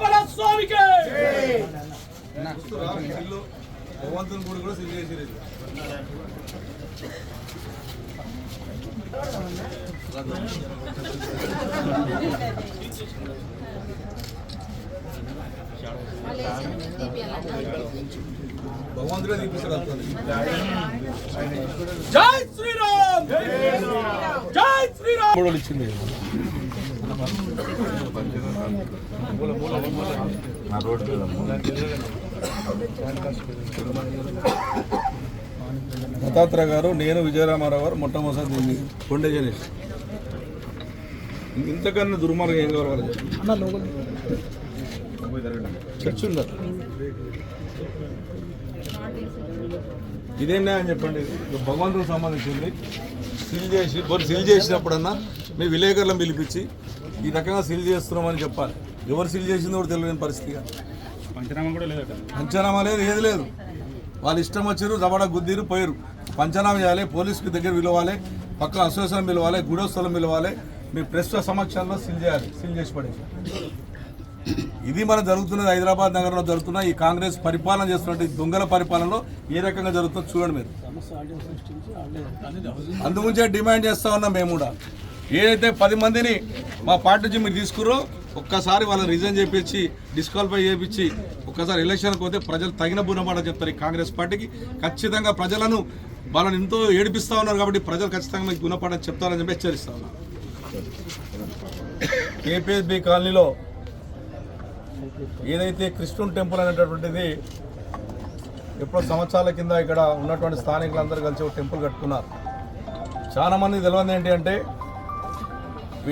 వెంకటరమణ స్వామికి భగవంతుని గుడి కూడా సిల్ చేసి భగవంతుడే తీపిస్తాడు జై శ్రీరామ్! జై శ్రీరామ్! ఇచ్చింది. దత్తాత్రేయ గారు నేను విజయరామారావు గారు మొట్టమొదటి దీన్ని కొండే జనేష్. ఇంతకన్నా దుర్మార్గం ఏం కావాలి? చర్చ ఉందా? ఇదేం న్యాయం చెప్పండి? ఇది భగవంతునికి సంబంధించింది. సీల్ చేసి సీల్ చేసినప్పుడన్నా మీ విలేకరులను పిలిపించి ఈ రకంగా సీల్ చేస్తున్నామని చెప్పాలి. ఎవరు సీల్ చేసిందో కూడా తెలియని పరిస్థితిగా పంచనామా కూడా లేదట. పంచనామా లేదు ఏది లేదు. వాళ్ళు ఇష్టం వచ్చారు దబడ గుద్దిరు పోయారు పంచనామా చేయాలి పోలీసుకి దగ్గర పిలవాలి పక్కన అసోసియేషన్ పిలవాలి గుడోస్థలం పిలవాలి. మీ ప్రెస్ సమక్షంలో సీల్ చేయాలి సీల్ చేసి పడేసి. ఇది మన జరుగుతున్నది హైదరాబాద్ నగరంలో జరుగుతున్న ఈ కాంగ్రెస్ పరిపాలన చేస్తున్న ఈ దొంగల పరిపాలనలో ఏ రకంగా జరుగుతుందో చూడండి మీరు. అందుగురించే డిమాండ్ చేస్తా ఉన్నాం మేము కూడా. ఏదైతే పది మందిని మా పార్టీ నుంచి మీరు తీసుకురో ఒక్కసారి వాళ్ళని రిజైన్ చేపించి డిస్క్వాలిఫై చేపించి ఒక్కసారి ఎలక్షన్కి పోతే ప్రజలు తగిన బునమాట చెప్తారు కాంగ్రెస్ పార్టీకి. ఖచ్చితంగా ప్రజలను వాళ్ళని ఎంతో ఏడిపిస్తా ఉన్నారు కాబట్టి ప్రజలు ఖచ్చితంగా మీకు గుణపాఠం చెప్తారని చెప్పి హెచ్చరిస్తా ఉన్నారు కేపీఎస్బి కాలనీలో ఏదైతే క్రిస్టియన్ టెంపుల్ అనేటటువంటిది ఎప్పుడో సంవత్సరాల కింద ఇక్కడ ఉన్నటువంటి స్థానికులందరూ కలిసి ఒక టెంపుల్ కట్టుకున్నారు. చాలామంది తెలియదు ఏంటి అంటే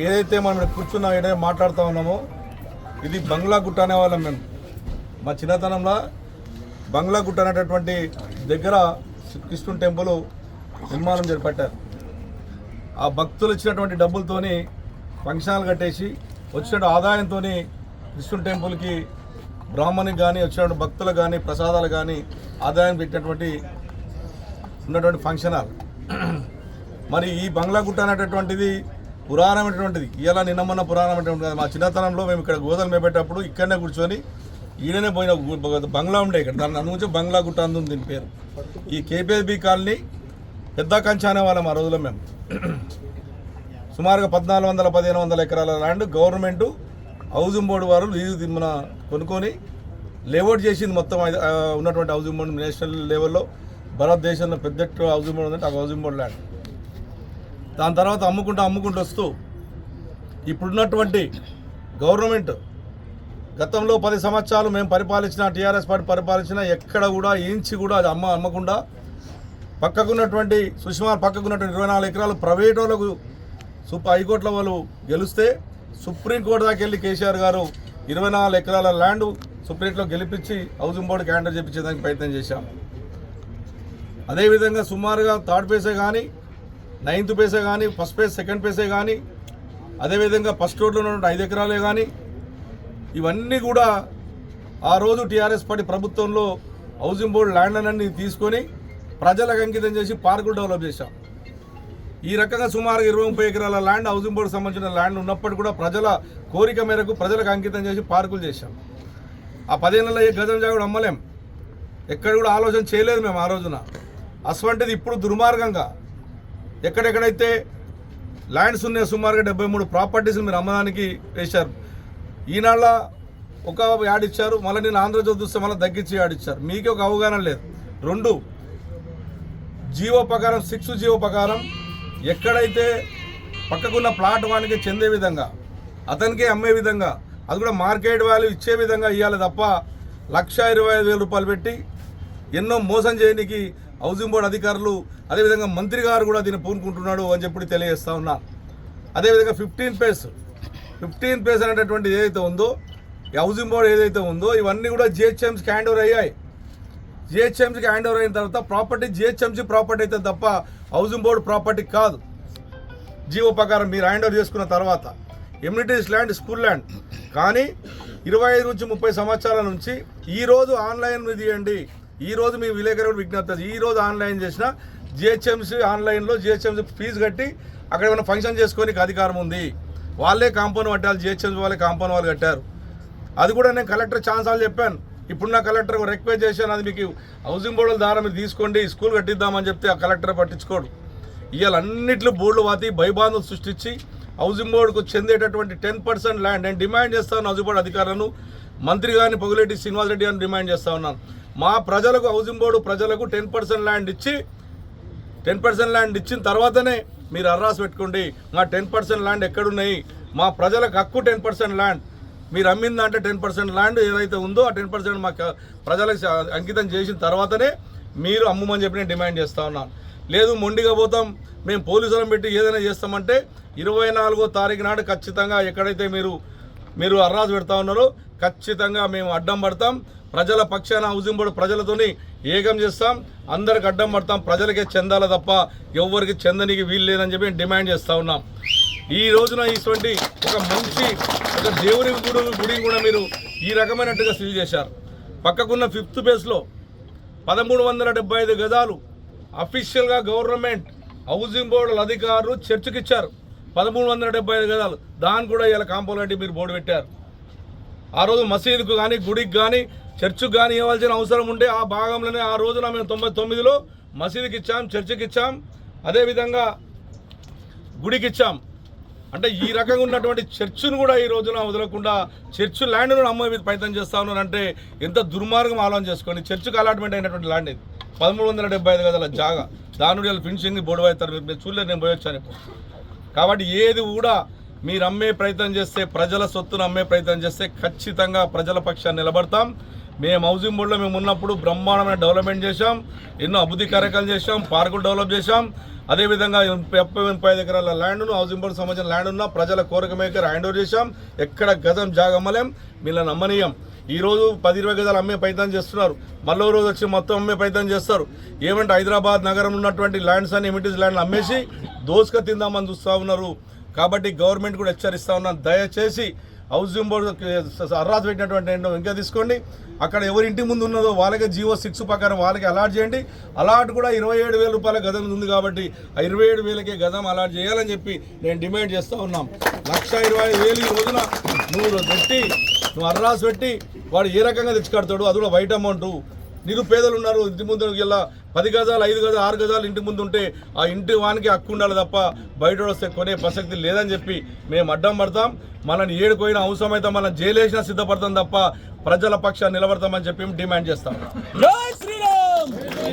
ఏదైతే మనం కూర్చున్నా కూర్చున్నాం ఏదైతే మాట్లాడుతూ ఉన్నామో ఇది బంగ్లా గుట్ట అనేవాళ్ళం మేము. మా చిన్నతనంలో బంగ్లా గుట్ట అనేటటువంటి దగ్గర కృష్ణున్ టెంపుల్ నిర్మాణం చేపట్టారు. ఆ భక్తులు ఇచ్చినటువంటి డబ్బులతోని ఫంక్షన్లు కట్టేసి వచ్చిన ఆదాయంతో కృష్ణుని టెంపుల్కి బ్రాహ్మణికి కానీ వచ్చినటువంటి భక్తులకు కానీ ప్రసాదాలు కానీ ఆదాయం పెట్టినటువంటి ఉన్నటువంటి ఫంక్షన్ హాల్. మరి ఈ బంగ్లా గుట్ట అనేటటువంటిది పురాణమైనటువంటిది ఇలా నిన్న మొన్న పురాణమైనటువంటి కాదు. మా చిన్నతనంలో మేము ఇక్కడ గోదలు మేపేటప్పుడు ఇక్కడనే కూర్చొని ఈడనే పోయిన బంగ్లా ఉండే ఇక్కడ. దాని అందుగురించి బంగ్లా గుట్ట అందు దీని పేరు. ఈ కేపీఎస్బి కాలనీ పెద్ద కంచా అనేవాళ్ళం ఆ రోజుల్లో మేము. సుమారుగా పద్నాలుగు వందల పదిహేను వందల ఎకరాల ల్యాండ్ గవర్నమెంట్ హౌసింగ్ బోర్డు వారు లీజు మన కొనుక్కొని లేఅవుట్ చేసింది మొత్తం ఉన్నటువంటి హౌసింగ్ బోర్డు నేషనల్ లెవెల్లో. భారతదేశంలో పెద్ద హౌసింగ్ బోర్డు ఉందంటే ఆ హౌసింగ్ బోర్డు ల్యాండ్. దాని తర్వాత అమ్ముకుంటూ అమ్ముకుంటూ వస్తూ ఇప్పుడున్నటువంటి గవర్నమెంట్ గతంలో పది సంవత్సరాలు మేము పరిపాలించిన టీఆర్ఎస్ పార్టీ పరిపాలించిన ఎక్కడ కూడా ఏంచి కూడా అది అమ్మ అమ్మకుండా పక్కకున్నటువంటి సుష్మా పక్కకున్నటువంటి ఇరవై నాలుగు ఎకరాలు ప్రైవేట్ వాళ్ళకు సూపర్ హైకోర్టులో వాళ్ళు గెలిస్తే సుప్రీంకోర్టు దాకా వెళ్ళి కేసీఆర్ గారు ఇరవై నాలుగు ఎకరాల ల్యాండ్ సుప్రీంలో గెలిపించి హౌసింగ్ బోర్డు క్యాండర్ చేపించేదానికి ప్రయత్నం చేశాం. అదేవిధంగా సుమారుగా థర్డ్ పేసే కానీ నైన్త్ పేసే కానీ ఫస్ట్ పేస్ సెకండ్ పేసే కానీ అదేవిధంగా ఫస్ట్ రోడ్లో ఉన్నటువంటి ఐదు ఎకరాలే కానీ ఇవన్నీ కూడా ఆ రోజు టీఆర్ఎస్ పార్టీ ప్రభుత్వంలో హౌసింగ్ బోర్డు ల్యాండ్లన్నీ తీసుకొని ప్రజలకు అంకితం చేసి పార్కులు డెవలప్ చేశాం. ఈ రకంగా సుమారు ఇరవై ముప్పై ఎకరాల ల్యాండ్ హౌసింగ్ బోర్డు సంబంధించిన ల్యాండ్ ఉన్నప్పటికీ కూడా ప్రజల కోరిక మేరకు ప్రజలకు అంకితం చేసి పార్కులు చేశాం. ఆ పదిహేనుల గజం జాగుడు అమ్మలేం. ఎక్కడ కూడా ఆలోచన చేయలేదు మేము ఆ రోజున. అటువంటిది ఇప్పుడు దుర్మార్గంగా ఎక్కడెక్కడైతే ల్యాండ్స్ ఉన్నాయి సుమారుగా డెబ్బై మూడు ప్రాపర్టీస్ మీరు అమ్మడానికి వేశారు. ఈనాళ్ళ ఒక యాడ్ ఇచ్చారు మళ్ళీ నేను ఆంధ్రజ్యోతి చూస్తే మళ్ళీ తగ్గించి యాడ్ ఇచ్చారు. మీకే ఒక అవగాహన లేదు. రెండు జీవో ప్రకారం సిక్స్ జీవో ప్రకారం ఎక్కడైతే పక్కకున్న ప్లాట్ వానికి చెందే విధంగా అతనికే అమ్మే విధంగా అది కూడా మార్కెట్ వాల్యూ ఇచ్చే విధంగా ఇవ్వాలి తప్ప లక్ష ఇరవై ఐదు వేల రూపాయలు పెట్టి ఎన్నో మోసం చేయడానికి హౌసింగ్ బోర్డు అధికారులు అదేవిధంగా మంత్రి గారు కూడా దీన్ని పూనుకుంటున్నాడు అని చెప్పి తెలియజేస్తా ఉన్నా. అదేవిధంగా ఫిఫ్టీన్ పేస్ ఫిఫ్టీన్ పేస్ అనేటటువంటి ఏదైతే ఉందో ఈ హౌసింగ్ బోర్డు ఏదైతే ఉందో ఇవన్నీ కూడా జిహెచ్ఎంసీకి హ్యాండ్ ఓవర్ అయ్యాయి. జిహెచ్ఎంసీకి హ్యాండ్ ఓవర్ అయిన తర్వాత ప్రాపర్టీ జిహెచ్ఎంసీ ప్రాపర్టీ అయితే తప్ప హౌసింగ్ బోర్డు ప్రాపర్టీ కాదు. జీవో ప్రకారం మీరు హ్యాండ్ ఓవర్ చేసుకున్న తర్వాత ఎమ్యూనిటీస్ ల్యాండ్ స్కూల్ ల్యాండ్. కానీ ఇరవై ఐదు నుంచి ముప్పై సంవత్సరాల నుంచి ఈరోజు ఆన్లైన్ తీయండి ఈ రోజు మీ విలేకరుడు విజ్ఞప్తి ఈ రోజు ఆన్లైన్ చేసిన జిహెచ్ఎంసీ ఆన్లైన్లో జిహెచ్ఎంసీ ఫీజు కట్టి అక్కడ ఏమైనా ఫంక్షన్ చేసుకోనికి అధికారం ఉంది. వాళ్ళే కాంపౌండ్ కట్టాలి జిహెచ్ఎంసీ వాళ్ళే కాంపౌండ్ వాళ్ళు కట్టారు. అది కూడా నేను కలెక్టర్ ఛాన్సాలు చెప్పాను. ఇప్పుడు నా కలెక్టర్ రిక్వెస్ట్ చేశాను అది మీకు హౌసింగ్ బోర్డుల ద్వారా మీరు తీసుకోండి స్కూల్ కట్టిద్దామని చెప్తే ఆ కలెక్టర్ పట్టించుకోడు. ఇవాళ అన్నిట్లో బోర్డులు వాతి భయబాధలు సృష్టించి హౌసింగ్ బోర్డుకు చెందేటటువంటి టెన్ పర్సెంట్ ల్యాండ్. నేను డిమాండ్ చేస్తాను హౌసింగ్ బోర్డు అధికారులను. మంత్రి గారిని పొగులేటి శ్రీనివాసరెడ్డి గారిని డిమాండ్ చేస్తా ఉన్నాను. మా ప్రజలకు హౌసింగ్ బోర్డు ప్రజలకు టెన్ పర్సెంట్ ల్యాండ్ ఇచ్చి టెన్ పర్సెంట్ ల్యాండ్ ఇచ్చిన తర్వాతనే మీరు అర్రాస్ పెట్టుకోండి. మా టెన్ పర్సెంట్ ల్యాండ్ ఎక్కడున్నాయి? మా ప్రజలకు హక్కు టెన్ పర్సెంట్ ల్యాండ్. మీరు అమ్మిందంటే టెన్ పర్సెంట్ ల్యాండ్ ఏదైతే ఉందో ఆ టెన్ పర్సెంట్ మా ప్రజలకు అంకితం చేసిన తర్వాతనే మీరు అమ్ముమని చెప్పి నేను డిమాండ్ చేస్తా ఉన్నాను. లేదు మొండిగా పోతాం. మేము పోలీసులను పెట్టి ఏదైనా చేస్తామంటే ఇరవై నాలుగో తారీఖు నాడు ఖచ్చితంగా ఎక్కడైతే మీరు మీరు అర్రాజు పెడతా ఉన్నారు. ఖచ్చితంగా మేము అడ్డం పడతాం. ప్రజల పక్షాన హౌసింగ్ బోర్డు ప్రజలతోని ఏకం చేస్తాం. అందరికి అడ్డం పడతాం. ప్రజలకే చెందాల తప్ప ఎవరికి చెందనికి వీలు లేదని చెప్పి మేము డిమాండ్ చేస్తూ ఉన్నాం. ఈ రోజున ఇటువంటి ఒక మంచి ఒక దేవుని గుడి గుడిని కూడా మీరు ఈ రకమైనట్టుగా సీల్ చేశారు. పక్కకున్న ఫిఫ్త్ బేస్లో పదమూడు వందల డెబ్బై ఐదు గజాలు అఫీషియల్గా గవర్నమెంట్ హౌసింగ్ బోర్డుల అధికారులు చర్చకిచ్చారు. పదమూడు వందల డెబ్బై ఐదు గదాలు దాన్ని కూడా ఇలా కాంపౌండ్ మీరు బోర్డు పెట్టారు. ఆ రోజు మసీదుకు కానీ గుడికి కానీ చర్చికి కానీ ఇవ్వాల్సిన అవసరం ఉంటే ఆ భాగంలోనే ఆ రోజున మేము తొంభై తొమ్మిదిలో మసీదుకి ఇచ్చాం చర్చికి ఇచ్చాం. అదేవిధంగా గుడికి ఇచ్చాం. అంటే ఈ రకంగా ఉన్నటువంటి చర్చిను కూడా ఈ రోజున వదలకుండా చర్చ్ ల్యాండ్ను అమ్మే మీద ప్రయత్నం చేస్తా అంటే ఎంత దుర్మార్గం ఆలోచన చేసుకోండి. చర్చికి అలాట్మెంట్ అయినటువంటి ల్యాండ్ ఇది. పదమూడు వందల డెబ్బై ఐదు గదుల జాగా. దాని నుండి ఫినిషింగ్ బోర్డు అవుతారు మీరు చూడలేదు నేను పోయొచ్చాను. ఇప్పుడు కాబట్టి ఏది కూడా మీరు అమ్మే ప్రయత్నం చేస్తే ప్రజల సొత్తును అమ్మే ప్రయత్నం చేస్తే ఖచ్చితంగా ప్రజల పక్షాన్ని నిలబడతాం. మేము హౌసింగ్ బోర్డులో మేము ఉన్నప్పుడు బ్రహ్మాండమైన డెవలప్మెంట్ చేశాం ఎన్నో అభివృద్ధి కార్యక్రమాలు చేశాం పార్కులు డెవలప్ చేశాం. అదేవిధంగా ముప్పై ముప్పై ఐదు ఎకరాల ల్యాండ్ను హౌసింగ్ బోర్డు సంబంధించిన ల్యాండ్ ఉన్న ప్రజల కోరిక మేకర్ హ్యాండ్ ఓవర్ చేశాం. ఎక్కడ గజం జాగమ్మలేం మీళ్ళ నమ్మనీయం. ఈరోజు పది ఇరవై గజాలు అమ్మే ప్రయత్నం చేస్తున్నారు. మళ్ళీ రోజు వచ్చి మొత్తం అమ్మే ప్రయత్నం చేస్తారు. ఏమంటే హైదరాబాద్ నగరం ఉన్నటువంటి ల్యాండ్స్ అని ఎమిటీస్ ల్యాండ్లు అమ్మేసి దోసుక తిందామని చూస్తూ ఉన్నారు. కాబట్టి గవర్నమెంట్ కూడా హెచ్చరిస్తూ ఉన్నాను దయచేసి హౌసింగ్ బోర్డు అర్రాజ్ పెట్టినటువంటి ఏంటో ఇంకా తీసుకోండి. అక్కడ ఎవరి ఇంటి ముందు ఉన్నదో వాళ్ళకే జియో సిక్స్ ప్రకారం వాళ్ళకి అలాట్ చేయండి. అలాట్ కూడా ఇరవై ఏడు వేల రూపాయల గదం ఉంది కాబట్టి ఆ ఇరవై ఏడు వేలకే గదం అలాట్ చేయాలని చెప్పి నేను డిమాండ్ చేస్తూ ఉన్నాం. లక్ష ఇరవై ఐదు వేలు ఈ రోజున నువ్వు పెట్టి నువ్వు అర్రాస్ పెట్టి వాడు ఏ రకంగా తెచ్చుకడతాడు అది కూడా వైట్ అమౌంట్. నిరుపేదలు ఉన్నారు ఇంటి ముందు ఇలా పది గజాలు ఐదు గజాలు ఆరు గజాలు ఇంటి ముందు ఉంటే ఆ ఇంటి వానికి హక్కు ఉండాలి తప్ప బయట వస్తే కొనే ప్రసక్తి లేదని చెప్పి మేము అడ్డం పడతాం. మనల్ని ఏడుకోయిన అవసరమైతే మనం జైలేసినా సిద్ధపడతాం తప్ప ప్రజల పక్షాన్ని నిలబడతామని చెప్పి డిమాండ్ చేస్తాం. జై శ్రీరామ్! జై